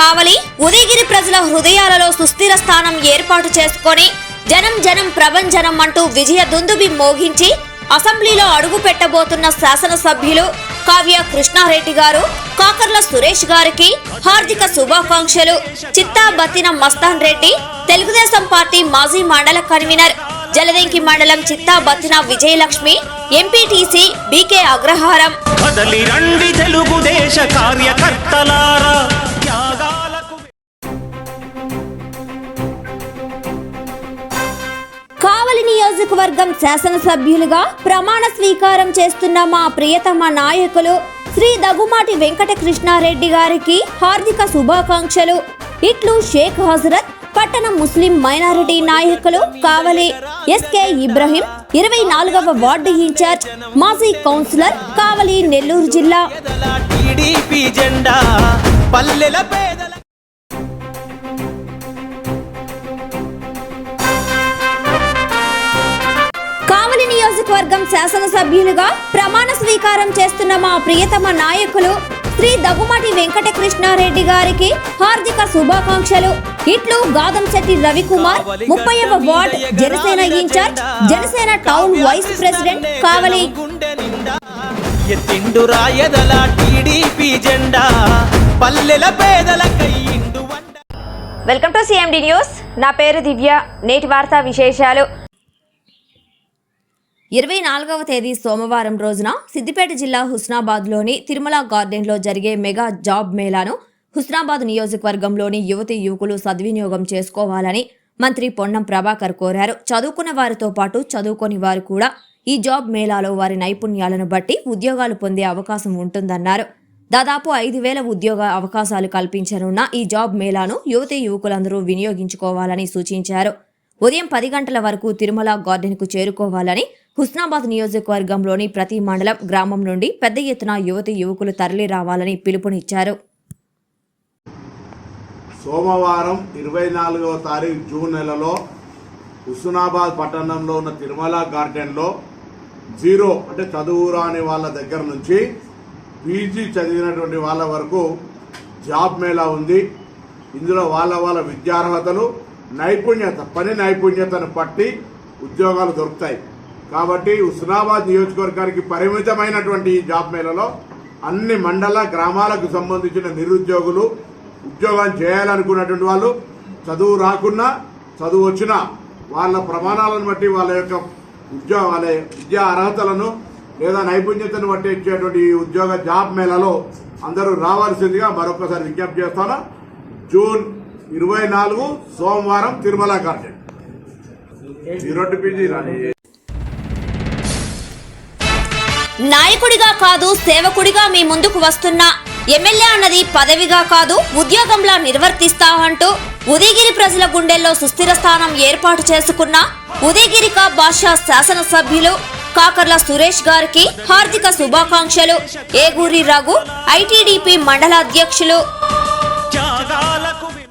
కావలి. ఉదయగిరి ప్రజల హృదయాలలో సుస్థిర స్థానం ఏర్పాటు చేసుకొని జనం జనం ప్రభంజనం అంటూ విజయ దుందుబి మోగించి అసెంబ్లీలో అడుగు పెట్టబోతున్న శాసనసభ్యులు కావ్య కృష్ణారెడ్డి గారు కాకర్ల సురేష్ గారికి హార్దిక శుభాకాంక్షలు. చిత్తాబత్తిన మస్తాన్ రెడ్డి తెలుగుదేశం పార్టీ మాజీ మండల కన్వీనర్ జలదెంకి మండలం చిత్తాబత్తిన విజయలక్ష్మి ఎంపీటీసీ బీకే అగ్రహారం. కదలి రండి తెలుగుదేశ కార్యకర్తలారా. నియోజకవర్గం శాసనసభ్యులుగా ప్రమాణ స్వీకారం చేస్తున్న మా ప్రియతమ నాయకులు శ్రీ దగుమాటి వెంకట కృష్ణారెడ్డి గారికి హార్దిక శుభాకాంక్షలు. ఇట్లు షేక్ హజరత్ పట్టణ ముస్లిం మైనారిటీ నాయకులు కావలి ఎస్కే ఇబ్రహీం ఇరవై నాలుగవ వార్డు ఇన్ఛార్జ్ మాజీ కౌన్సిలర్ కావలి నెల్లూరు జిల్లా. నియోజకవర్గం శాసనసభ్యులుగా ప్రమాణ స్వీకారం చేస్తున్న మా ప్రియతమ నాయకులు శ్రీ దగ్గుమాటి వెంకట కృష్ణారెడ్డి గారికి హార్దిక శుభాకాంక్షలు. ఇట్లు గాదంశెట్టి రవికుమార్ ముప్పైవ ward Janasena in charge Janasena town vice president Kavali. గుండె నిండా ఎత్తిండు రాయదల టీడీపీ జెండా పల్లెల పేదల కయ్యిండు వండ. Welcome to CMD news. నా పేరు దివ్య. నేటి వార్తా విశేషాలు. ఇరవై నాలుగవ తేదీ సోమవారం రోజున సిద్దిపేట జిల్లా హుస్నాబాద్లోని తిరుమల గార్డెన్లో జరిగే మెగా జాబ్ మేళాను హుస్నాబాద్ నియోజకవర్గంలోని యువతి యువకులు సద్వినియోగం చేసుకోవాలని మంత్రి పొన్నం ప్రభాకర్ కోరారు. చదువుకున్న వారితో పాటు చదువుకోని వారు కూడా ఈ జాబ్ మేళాలో వారి నైపుణ్యాలను బట్టి ఉద్యోగాలు పొందే అవకాశం ఉంటుందన్నారు. దాదాపు ఐదు వేల ఉద్యోగ అవకాశాలు కల్పించనున్న ఈ జాబ్ మేళాను యువతి యువకులందరూ వినియోగించుకోవాలని సూచించారు. ఉదయం పది గంటల వరకు తిరుమల గార్డెన్కు చేరుకోవాలని హుస్నాబాద్ నియోజకవర్గంలోని ప్రతి మండలం గ్రామం నుండి పెద్ద ఎత్తున యువతి యువకులు తరలి రావాలని పిలుపునిచ్చారు. సోమవారం ఇరవై నాలుగవ తారీఖు జూన్ నెలలో హుస్నాబాద్ పట్టణంలో ఉన్న తిరుమల గార్డెన్లో జీరో అంటే చదువు రాని వాళ్ళ దగ్గర నుంచి పీజీ చదివినటువంటి వాళ్ళ వరకు జాబ్ మేళా ఉంది. ఇందులో వాళ్ళ వాళ్ళ విద్యార్హతలు నైపుణ్యత పని నైపుణ్యతను బట్టి ఉద్యోగాలు దొరుకుతాయి. కాబట్టి హుస్నాబాద్ నియోజకవర్గానికి పరిమితమైనటువంటి ఈ జాబ్ మేళలో అన్ని మండల గ్రామాలకు సంబంధించిన నిరుద్యోగులు ఉద్యోగం చేయాలనుకున్నటువంటి వాళ్ళు చదువు రాకున్నా చదువు వచ్చినా వాళ్ళ ప్రమాణాలను బట్టి వాళ్ళ యొక్క ఉద్యోగ వాళ్ళ విద్యా అర్హతలను లేదా నైపుణ్యతను బట్టి ఇచ్చేటువంటి ఈ ఉద్యోగ జాబ్ మేళలో అందరూ రావాల్సిందిగా మరొకసారి విజ్ఞప్తి చేస్తాను. జూన్ ఇరవై నాలుగు సోమవారం తిరుమల గార్డెన్. ఈరోడ్డు పీజీ రాని నాయకుడిగా కాదు సేవకుడిగా మీ ముందుకు వస్తున్నా ఎమ్మెల్యే అన్నది పదవిగా కాదు ఉద్యోగంలా నిర్వర్తిస్తా అంటూ ఉదయగిరి ప్రజల గుండెల్లో సుస్థిర స్థానం ఏర్పాటు చేసుకున్న ఉదయగిరిక భాషా శాసనసభ్యులు కాకర్ల సురేష్ గారికి హార్దిక శుభాకాంక్షలు. ఏగూరి రఘు ఐటీడీపీ మండల అధ్యక్షులు